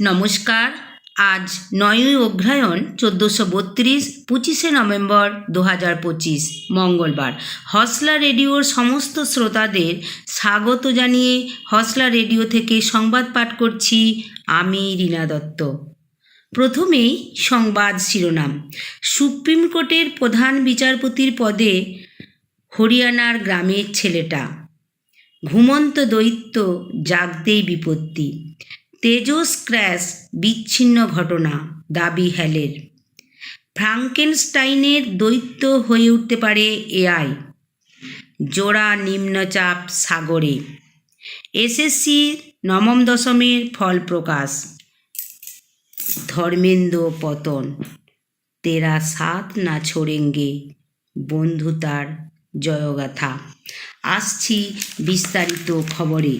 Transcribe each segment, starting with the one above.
নমস্কার। আজ নয়ই অগ্রহায়ণ চোদ্দোশো বত্রিশ, পঁচিশে নভেম্বর দু হাজার পঁচিশ, মঙ্গলবার। হসলা রেডিওর সমস্ত শ্রোতাদের স্বাগত জানিয়ে হসলা রেডিও থেকে সংবাদ পাঠ করছি আমি রীনা দত্ত। প্রথমেই সংবাদ শিরোনাম। সুপ্রিম কোর্টের প্রধান বিচারপতির পদে হরিয়ানার গ্রামের ছেলেটা। ঘুমন্ত দৈত্য জাগতেই বিপত্তি। তেজস ক্র্যাশ বিচ্ছিন্ন ঘটনা দাবি হ্যালের। ফ্রাঙ্কেনস্টাইনের দৈত্য হয়ে উঠতে পারে এআই। জোড়া নিম্নচাপ সাগরে। এসএসসি নবম দশমের ফল প্রকাশ। ধর্মেন্দ্র পতন। তেরা সাত না ছোড়েঙ্গে। বন্ধুতার জয়গাথা। আসছি বিস্তারিত খবরে।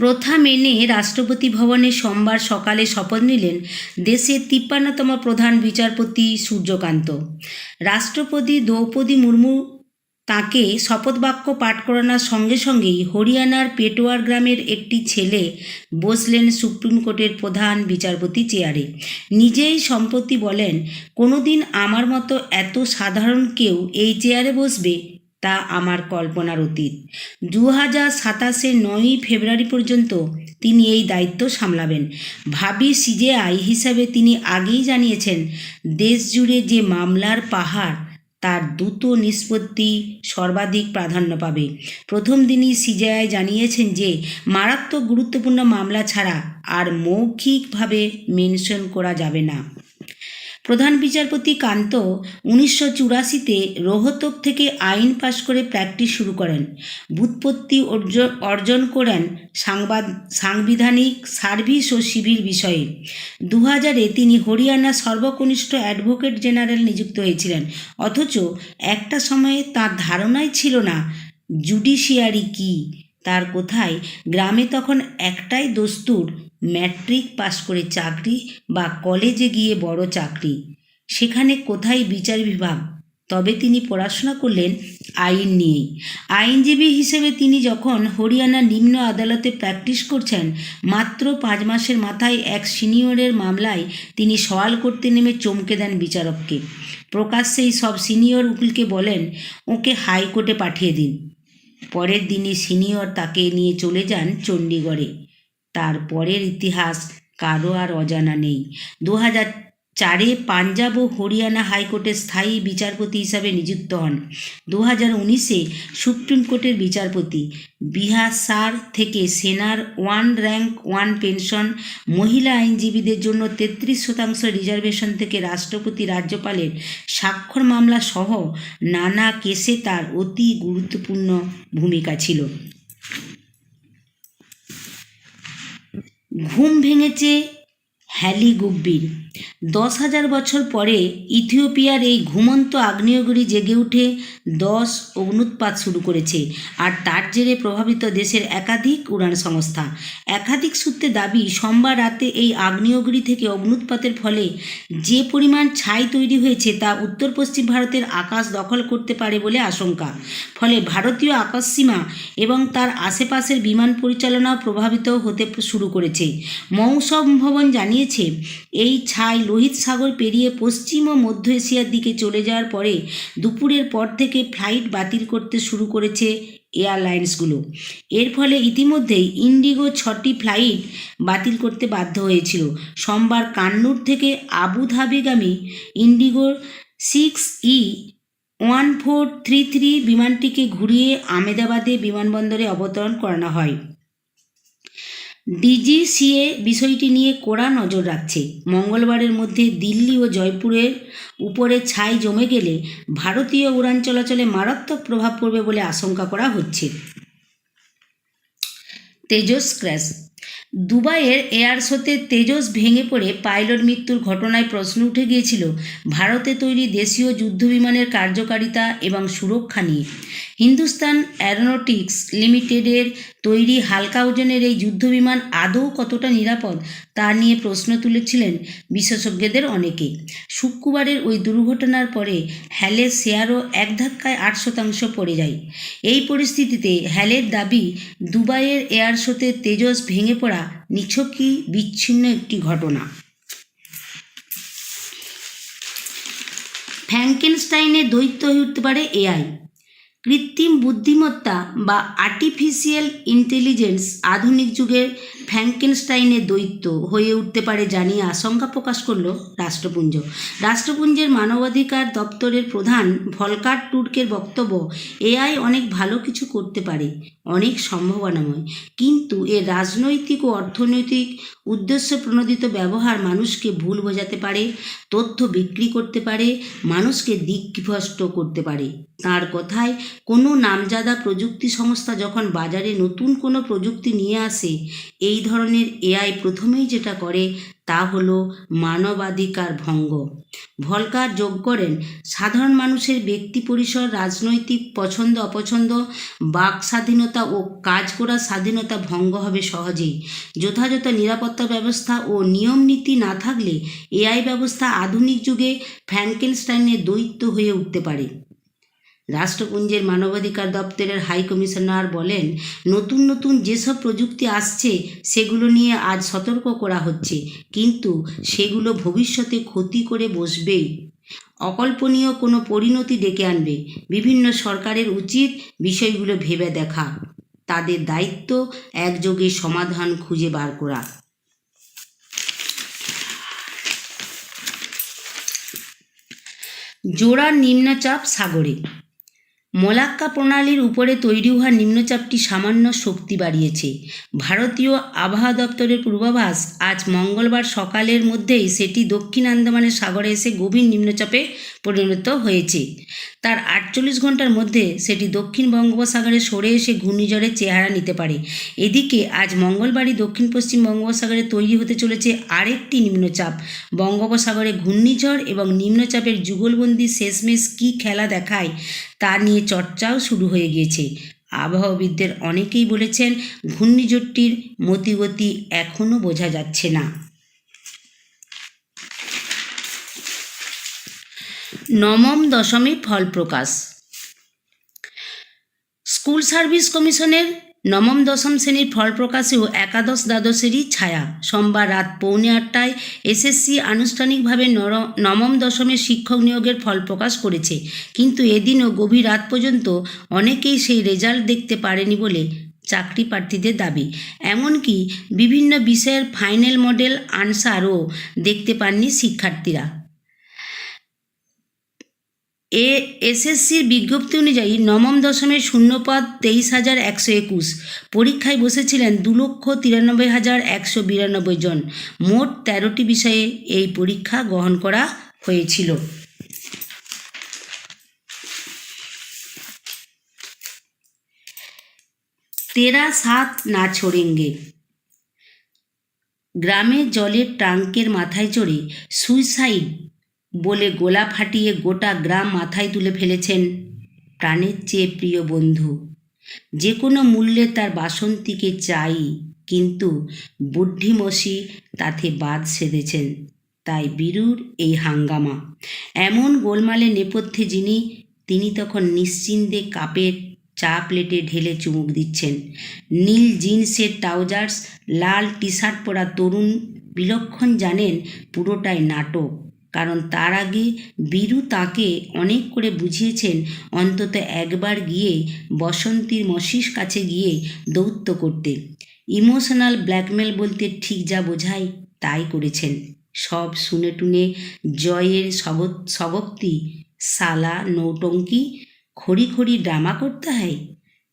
প্রথা মেনে রাষ্ট্রপতি ভবনে সোমবার সকালে শপথ নিলেন দেশের তিপ্পান্নতম প্রধান বিচারপতি সূর্যকান্ত। রাষ্ট্রপতি দ্রৌপদী মুর্মু তাকে শপথ বাক্য পাঠ করানোর সঙ্গে সঙ্গেই হরিয়ানার পেটোয়ার গ্রামের একটি ছেলে বসলেন সুপ্রিম কোর্টের প্রধান বিচারপতি চেয়ারে। নিজেই সম্প্রতি বলেন, কোনোদিন আমার মতো এত সাধারণ কেউ এই চেয়ারে বসবে? তা আমার কল্পনার অতীত। দু হাজার সাতাশের নয়ই ফেব্রুয়ারি পর্যন্ত তিনি এই দায়িত্ব সামলাবেন। ভাবি সিজেআই হিসাবে তিনি আগেই জানিয়েছেন দেশ জুড়ে যে মামলার পাহাড়, তার দ্রুত নিষ্পত্তি সর্বাধিক প্রাধান্য পাবে। প্রথম দিনই সিজেআই জানিয়েছেন যে, মারাত্মক গুরুত্বপূর্ণ মামলা ছাড়া আর মৌখিকভাবে মেনশন করা যাবে না। প্রধান বিচারপতি কান্ত উনিশশো চুরাশিতে রোহতক থেকে আইন পাশ করে প্র্যাকটিস শুরু করেন। বুৎপত্তি অর্জন করেন সাংবাদ, সাংবিধানিক সার্ভিস ও সিভিল বিষয়ে। দু হাজারে তিনি হরিয়ানার সর্বকনিষ্ঠ অ্যাডভোকেট জেনারেল নিযুক্ত হয়েছিলেন। অথচ একটা সময়ে তার ধারণাই ছিল না, জুডিশিয়ারি কি? তার কোথায়? গ্রামে তখন একটাই দস্তুর ম্যাট্রিক পাশ করে চাকরি বা কলেজে গিয়ে বড় চাকরি। সেখানে কোথায় বিচার বিভাগ? তবে তিনি পড়াশোনা করলেন আইন নিয়েই। আইনজীবী হিসেবে তিনি যখন হরিয়ানা নিম্ন আদালতে প্র্যাকটিস করছেন, মাত্র পাঁচ মাসের মাথায় এক সিনিয়রের মামলায় তিনি সওয়াল করতে নেমে চমকে দেন বিচারককে। প্রকাশ্যেই সব সিনিয়র উকিলকে বলেন, ওকে হাইকোর্টে পাঠিয়ে দিন। পরের দিনই সিনিয়র তাকে নিয়ে চলে যান চণ্ডীগড়ে। তার পরের ইতিহাস কারও আর অজানা নেই। দু হাজার চারে পাঞ্জাব ও হরিয়ানা হাইকোর্টের স্থায়ী বিচারপতি হিসাবে নিযুক্ত হন। দু হাজার উনিশে সুপ্রিম কোর্টের বিচারপতি। বিহার সার থেকে সেনার ওয়ান র্যাঙ্ক ওয়ান পেনশন, মহিলা আইনজীবীদের জন্য তেত্রিশ শতাংশ রিজার্ভেশন থেকে রাষ্ট্রপতি রাজ্যপালের স্বাক্ষর মামলা সহ নানা কেসে তার অতি গুরুত্বপূর্ণ ভূমিকা ছিল। ঘুম ভেঙেছে হ্যালি গুব্বির। দশ হাজার বছর পরে ইথিওপিয়ার এই ঘুমন্ত আগ্নেয়গিরি জেগে উঠে দশ অগ্নুৎপাত শুরু করেছে আর তার জেরে প্রভাবিত দেশের একাধিক উড়ান সংস্থা। একাধিক সূত্রে দাবি, সোমবার রাতে এই আগ্নেয়গিরি থেকে অগ্নুৎপাতের ফলে যে পরিমাণ ছাই তৈরি হয়েছে তা উত্তর পশ্চিম ভারতের আকাশ দখল করতে পারে বলে আশঙ্কা। ফলে ভারতীয় আকাশসীমা এবং তার আশেপাশের বিমান পরিচালনাও প্রভাবিত হতে শুরু করেছে। মৌসম ভবন জানিয়েছে, এই ছাই লোহিত সাগর পেরিয়ে পশ্চিম ও মধ্য এশিয়ার দিকে চলে যাওয়ার পরে দুপুরের পর থেকে ফ্লাইট বাতিল করতে শুরু করেছে এয়ারলাইন্সগুলো। এর ফলে ইতিমধ্যেই ইন্ডিগো ছটি ফ্লাইট বাতিল করতে বাধ্য হয়েছিল। সোমবার কান্নুর থেকে আবুধাবিগামী ইন্ডিগোর six E one four three three বিমানটিকে ঘুরিয়ে আমেদাবাদে বিমানবন্দরে অবতরণ করানো হয়। ডিজিসিএ বিষয়টি নিয়ে কড়া নজর রাখছে। মঙ্গলবারের মধ্যে দিল্লি ও জয়পুরের উপরে ছাই জমে গেলে ভারতীয় উড়ান চলাচলে মারাত্মক প্রভাব পড়বে বলে আশঙ্কা করা হচ্ছে। তেজস ক্র্যাশ দুবাইয়ের এয়ার শোতে তেজস ভেঙে পড়ে পাইলট মৃত্যুর ঘটনায় প্রশ্ন উঠে গিয়েছিল ভারতে তৈরি দেশীয় যুদ্ধবিমানের কার্যকারিতা এবং সুরক্ষা নিয়ে। হিন্দুস্তান অ্যারোনটিক্স লিমিটেডের তৈরি হালকা ওজনের এই যুদ্ধবিমান আদৌ কতটা নিরাপদ তা নিয়ে প্রশ্ন তুলেছিলেন বিশেষজ্ঞদের অনেকে। শুক্রবারের ওই দুর্ঘটনার পরে হ্যালের শেয়ারও এক ধাক্কায় আট শতাংশ পড়ে যায়। এই পরিস্থিতিতে হ্যালের দাবি, দুবাইয়ের এয়ার শোতে তেজস ভেঙে পড়া নিছকই বিচ্ছিন্ন একটি ঘটনা। ফ্র্যাঙ্কেনস্টাইনের দৈত্য হয়ে উঠতে পারে এআই কৃত্রিম বুদ্ধিমত্তা বা আর্টিফিশিয়াল ইন্টেলিজেন্স আধুনিক যুগের ফ্র্যাঙ্কেনস্টাইনের দৈত্য হয়ে উঠতে পারে জানিয়ে আশঙ্কা প্রকাশ করল রাষ্ট্রপুঞ্জ। রাষ্ট্রপুঞ্জের মানবাধিকার দপ্তরের প্রধান ভলকার টুর্কের বক্তব্য, এআই অনেক ভালো কিছু করতে পারে, অনেক সম্ভাবনাময়। কিন্তু এর রাজনৈতিক ও অর্থনৈতিক উদ্দেশ্য প্রণোদিত ব্যবহার মানুষকে ভুল বোঝাতে পারে, তথ্য বিক্রি করতে পারে, মানুষকে দিকভ্রষ্ট করতে পারে। তার কথায় কোনো নামজাদা প্রযুক্তি সংস্থা যখন বাজারে নতুন কোনো প্রযুক্তি নিয়ে আসে, এই ধরনের এআই প্রথমেই যেটা করে তা হলো মানবাধিকার ভঙ্গ। ভলকার যোগ করেন, সাধারণ মানুষের ব্যক্তি পরিসর, রাজনৈতিক পছন্দ, অপছন্দ, বাক স্বাধীনতা ও কাজ করার স্বাধীনতা ভঙ্গ হবে সহজেই। যথাযথ নিরাপত্তা ব্যবস্থা ও নিয়ম নীতি না থাকলে এআই ব্যবস্থা আধুনিক যুগে ফ্র্যাঙ্কেনস্টাইনের দৈত্য হয়ে উঠতে পারে। রাষ্ট্রপুঞ্জের মানবাধিকার দপ্তরের হাই কমিশনার বলেন, নতুন নতুন যেসব প্রযুক্তি আসছে, সেগুলো নিয়ে আজ সতর্ক করা হচ্ছে। কিন্তু সেগুলো ভবিষ্যতে ক্ষতি করে বসবেই। অকল্পনীয় কোনো পরিণতি ডেকে আনবে। বিভিন্ন সরকারের উচিত বিষয়গুলো ভেবে দেখা। তাদের দায়িত্ব একযোগে সমাধান খুঁজে বার করা। জোড়া নিম্নচাপ সাগরে। মলাক্কা প্রণালীর উপরে তৈরি হওয়া নিম্নচাপটি সামান্য শক্তি বাড়িয়েছে। ভারতীয় আবহাওয়া দপ্তরের পূর্বাভাস, আজ মঙ্গলবার সকালের মধ্যেই সেটি দক্ষিণ আন্দামানের সাগরে এসে গভীর নিম্নচাপে পরিণত হয়েছে। তার আটচল্লিশ ঘণ্টার মধ্যে সেটি দক্ষিণ বঙ্গোপসাগরে সরে এসে ঘূর্ণিঝড়ের চেহারা নিতে পারে। এদিকে আজ মঙ্গলবারই দক্ষিণ পশ্চিম বঙ্গোপসাগরে তৈরি হতে চলেছে আরেকটি নিম্নচাপ। বঙ্গোপসাগরে ঘূর্ণিঝড় এবং নিম্নচাপের যুগলবন্দি শেষমেশ কী খেলা দেখায় তা নিয়ে চর্চাও শুরু হয়ে গিয়েছে। আবহাওয়াবিদদের অনেকেই বলেছেন, ঘূর্ণিঝড়টির মতিগতি এখনও বোঝা যাচ্ছে না। নবম দশমী ফল প্রকাশ। স্কুল সার্ভিস কমিশনের নবম দশম শ্রেণির ফল প্রকাশেও একাদশ দ্বাদশেরই ছায়া। সোমবার রাত পৌনে আটটায় এসএসসি আনুষ্ঠানিকভাবে নবম দশমের শিক্ষক নিয়োগের ফল প্রকাশ করেছে। কিন্তু এদিনও গভীর রাত পর্যন্ত অনেকেই সেই রেজাল্ট দেখতে পারেনি বলে চাকরি প্রার্থীদের দাবি। এমনকি বিভিন্ন বিষয়ের ফাইনাল মডেল, আনসারও দেখতে পাননি শিক্ষার্থীরা। এ, এসএসসির বিজ্ঞপ্তি অনুযায়ী নবম দশমের শূন্যপদ তেইশ হাজার একশো একুশ। পরীক্ষায় বসেছিলেন দু লক্ষ তিরানব্বই হাজার একশো বিরানব্বই জন। মোট তেরোটি বিষয়ে এই পরীক্ষা গ্রহণ করা হয়েছিল। তেরা সাত না ছোড়েঙ্গে। গ্রামের জলের ট্যাঙ্কের মাথায় চড়ে সুইসাইড বলে গোলা ফাটিয়ে গোটা গ্রাম মাথায় তুলে ফেলেছেন প্রাণের চেয়ে প্রিয় বন্ধু। যে কোনো মূল্যে তার বাসন্তীকে চাই, কিন্তু বুদ্ধিমসি তাতে বাদ সেধেছেন। তাই বীরুর এই হাঙ্গামা। এমন গোলমালে নেপথ্যে যিনি, তিনি তখন নিশ্চিন্তে কাপের চা প্লেটে ঢেলে চুমুক দিচ্ছেন। নীল জিন্সের ট্রাউজার্স, লাল টি শার্ট পরা তরুণ, বিলক্ষণ জানেন পুরোটাই নাটক। কারণ তার আগে বীরু তাকে অনেক করে বুঝিয়েছেন, অন্তত একবার গিয়ে বসন্তীর মসির কাছে গিয়ে দৌত্য করতে। ইমোশনাল ব্ল্যাকমেল বলতে ঠিক যা বোঝায় তাই করেছেন। সব শুনে টুনে জয়ের সগক্তি সালা, নৌটঙ্কি খড়ি খড়ি ড্রামা করতে হয়?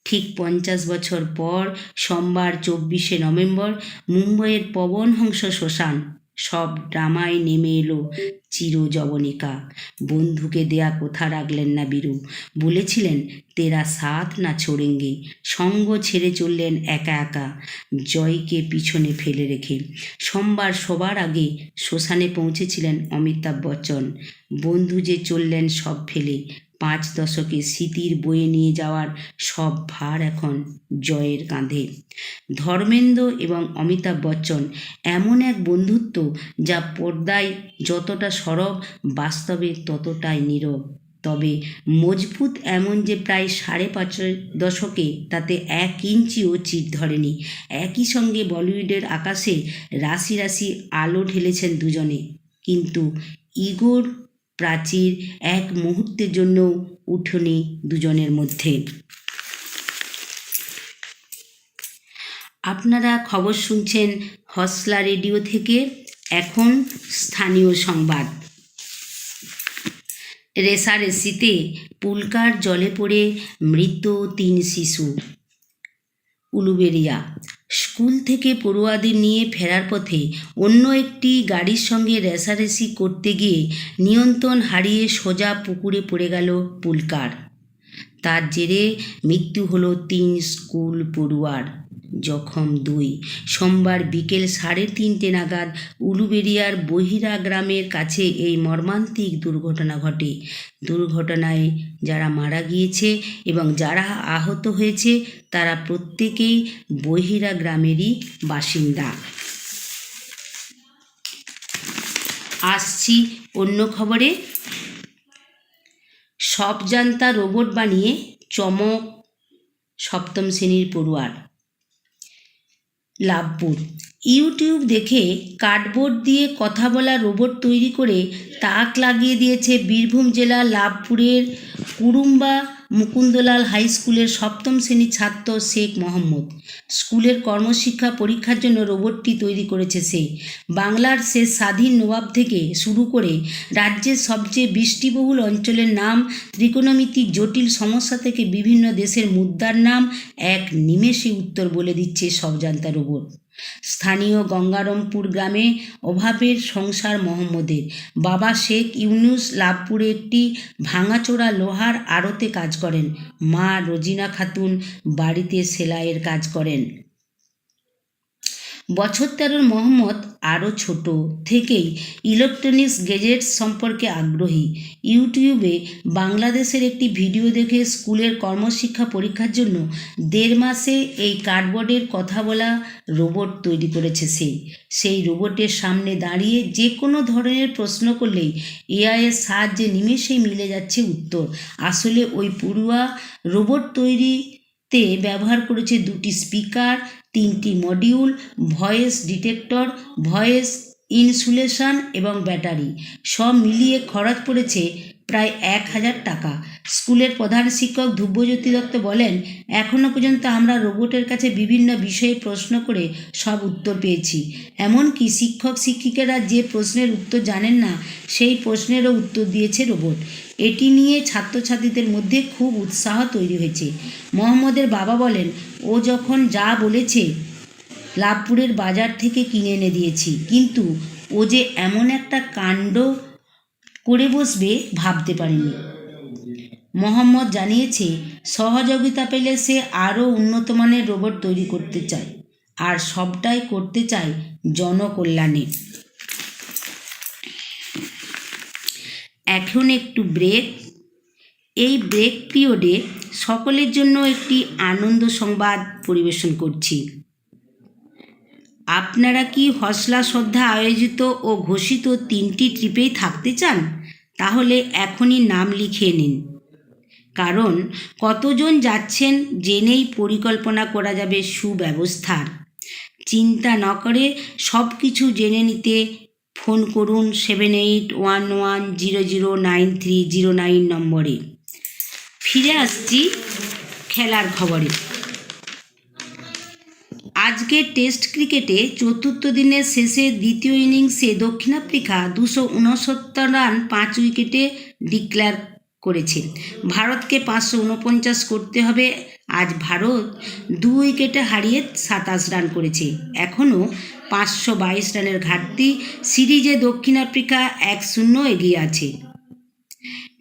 ঠিক পঞ্চাশ বছর পর সোমবার চব্বিশে নভেম্বর মুম্বইয়ের পবনহংস শ্মশান। সব ড্রামায় নেমে এলো চিরজবনিকা। বন্ধুকে দেয়া কথা রাখলেন না বীরু? বলেছিলেন, তেরা সাথ না ছোড়েঙ্গে। সঙ্গ ছেড়ে চললেন একা একা। জয়কে পিছনে ফেলে রেখে। সোমবার সবার আগে শ্মশানে পৌঁছেছিলেন অমিতাভ বচ্চন। বন্ধু যে চললেন সব ফেলে। পাঁচ দশকে স্মৃতির বয়ে নিয়ে যাওয়ার সব ভার এখন জয়ের কাঁধে। ধর্মেন্দ্র এবং অমিতাভ বচ্চন এমন এক বন্ধুত্ব যা পর্দায় যতটা সরব, বাস্তবে ততটাই নীরব। তবে মজবুত এমন যে প্রায় সাড়ে পাঁচ দশকে তাতে এক ইঞ্চিও চিট ধরেনি, একই সঙ্গে বলিউডের আকাশে রাশি রাশি আলো ঢেলেছেন দুজনে। কিন্তু ইগোর প্রাচীর এক মুহূর্তের জন্য উঠোনি দুজনের মধ্যে। আপনারা খবর শুনছেন হসলা রেডিও থেকে, এখন স্থানীয় সংবাদ। রেসারেসিতে পুলকার জলে পড়ে মৃত তিন শিশু। উলুবেরিয়া স্কুল থেকে পড়ুয়াদের নিয়ে ফেরার পথে অন্য একটি গাড়ির সঙ্গে রেসারেসি করতে গিয়ে নিয়ন্ত্রণ হারিয়ে সোজা পুকুরে পড়ে গেল পুলকার। তার জেরে মৃত্যু হলো তিন স্কুল পড়ুয়ার। জখম দুই। সোমবার বিকেল সাড়ে তিনটে নাগাদ উলুবেরিয়ার বহিরা গ্রামের কাছে এই মর্মান্তিক দুর্ঘটনা ঘটে। দুর্ঘটনায় যারা মারা গিয়েছে এবং যারা আহত হয়েছে, তারা প্রত্যেকেই বহিরা গ্রামেরই বাসিন্দা। আসছি অন্য খবরে। সব জানতা রোবট বানিয়ে চমক সপ্তম শ্রেণির পড়ুয়ার। লাভপুর ইউটিউব দেখে কার্ডবোর্ড দিয়ে কথা বলা রোবট তৈরি করে তাক লাগিয়ে দিয়েছে বীরভূম জেলা লাভপুরের কুরুম্বা মুকুন্দলাল হাই স্কুলের সপ্তম শ্রেণির ছাত্র শেখ মোহাম্মদ। স্কুলের কর্মশিক্ষা পরীক্ষার জন্য রোবটটি তৈরি করেছে সে। বাংলার সে স্বাধীন নবাব থেকে শুরু করে রাজ্যের সবচেয়ে বৃষ্টিবহুল অঞ্চলের নাম, ত্রিকোণমিতিক জটিল সমস্যা থেকে বিভিন্ন দেশের মুদ্রার নাম, এক নিমেষে উত্তর বলে দিচ্ছে সবজান্তা রোবট। স্থানীয় গঙ্গারামপুর গ্রামে অভাবের সংসার মোহাম্মদের। বাবা শেখ ইউনুস লাভপুরে একটি ভাঙাচোরা লোহার আড়তে কাজ করেন। মা রোজিনা খাতুন বাড়িতে সেলাইয়ের কাজ করেন। বছর তেরোর মোহাম্মদ আরও ছোট। থেকেই ইলেকট্রনিক্স গেজেটস সম্পর্কে আগ্রহী। ইউটিউবে বাংলাদেশের একটি ভিডিও দেখে স্কুলের কর্মশিক্ষা পরীক্ষার জন্য দেড় মাসে এই কার্ডবোর্ডের কথা বলা রোবট তৈরি করেছে সে। সেই রোবটের সামনে দাঁড়িয়ে যে কোনো ধরনের প্রশ্ন করলেই এআইয়ের সাহায্যে নিমেষেই মিলে যাচ্ছে উত্তর। আসলে ওই পড়ুয়া রোবট তৈরিতে ব্যবহার করেছে দুটি স্পিকার তিনটি module voice detector voice insulation এবং ব্যাটারি সব মিলিয়ে খরচ পড়েছে প্রায় এক হাজার টাকা। স্কুলের প্রধান শিক্ষক ধ্রুবজ্যোতি দত্ত বলেন এখনও পর্যন্ত আমরা রোবটের কাছে বিভিন্ন বিষয়ে প্রশ্ন করে সব উত্তর পেয়েছি। এমনকি শিক্ষক, শিক্ষিকারা যে প্রশ্নের উত্তর জানেন না, সেই প্রশ্নেরও উত্তর দিয়েছে রোবট। এটি নিয়ে ছাত্রছাত্রীদের মধ্যে খুব উৎসাহ তৈরি হয়েছে। মোহাম্মদের বাবা বলেন, ও যখন যা বলেছে, লাভপুরের বাজার থেকে কিনে এনে দিয়েছি। কিন্তু ও যে এমন একটা কাণ্ড করে বসবে ভাবতে পারিনি। মোহাম্মদ জানিয়েছে, সহযোগিতা পেলে সে আরও উন্নত মানের রোবট তৈরি করতে চায়, আর সবটাই করতে চায় জনকল্যাণে। এখন একটু ব্রেক এই ব্রেক পিরিয়ডে সকলের জন্য একটি আনন্দ সংবাদ পরিবেশন করছি। আপনারা কি হসলা শ্রদ্ধা আয়োজিত ও ঘোষিত তিনটি ট্রিপেই থাকতে চান? তাহলে এখনই নাম লিখিয়ে নিন। কারণ কতজন যাচ্ছেন জেনেই পরিকল্পনা করা যাবে সুব্যবস্থার। চিন্তা ন করে সব কিছু জেনে নিতে ফোন করুন seven eight one one zero zero nine three zero nine নম্বরে। ফিরে আসছি খেলার খবরে। আজকের টেস্ট ক্রিকেটে চতুর্থ দিনের শেষে দ্বিতীয় ইনিংসে দক্ষিণ আফ্রিকা দুশো উনসত্তর রান, পাঁচ উইকেটে ডিক্লেয়ার করেছে। ভারতকে পাঁচশো উনপঞ্চাশ করতে হবে। আজ ভারত দু উইকেটে হারিয়ে সাতাশ রান করেছে। এখনও পাঁচশো বাইশ রানের ঘাটতি। সিরিজে দক্ষিণ আফ্রিকা এক শূন্য এগিয়ে আছে।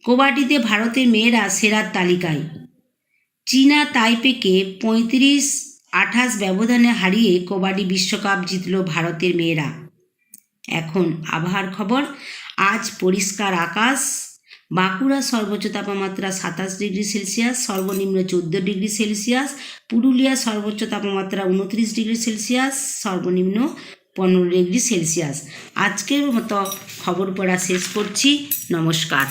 কবাডিতে ভারতের মেয়েরা সেরার তালিকায়। চীনা তাইপেকে পঁয়ত্রিশ আঠাশ ব্যবধানে হারিয়ে কবাডি বিশ্বকাপ জিতল ভারতের মেয়েরা। এখন আবহাওয়ার খবর, আজ পরিষ্কার আকাশ বাঁকুড়ার সর্বোচ্চ তাপমাত্রা সাতাশ ডিগ্রি সেলসিয়াস, সর্বনিম্ন চোদ্দ ডিগ্রি সেলসিয়াস পুরুলিয়ার সর্বোচ্চ তাপমাত্রা উনত্রিশ ডিগ্রি সেলসিয়াস, সর্বনিম্ন পনেরো ডিগ্রি সেলসিয়াস। আজকের মতো খবর পড়া শেষ করছি। নমস্কার।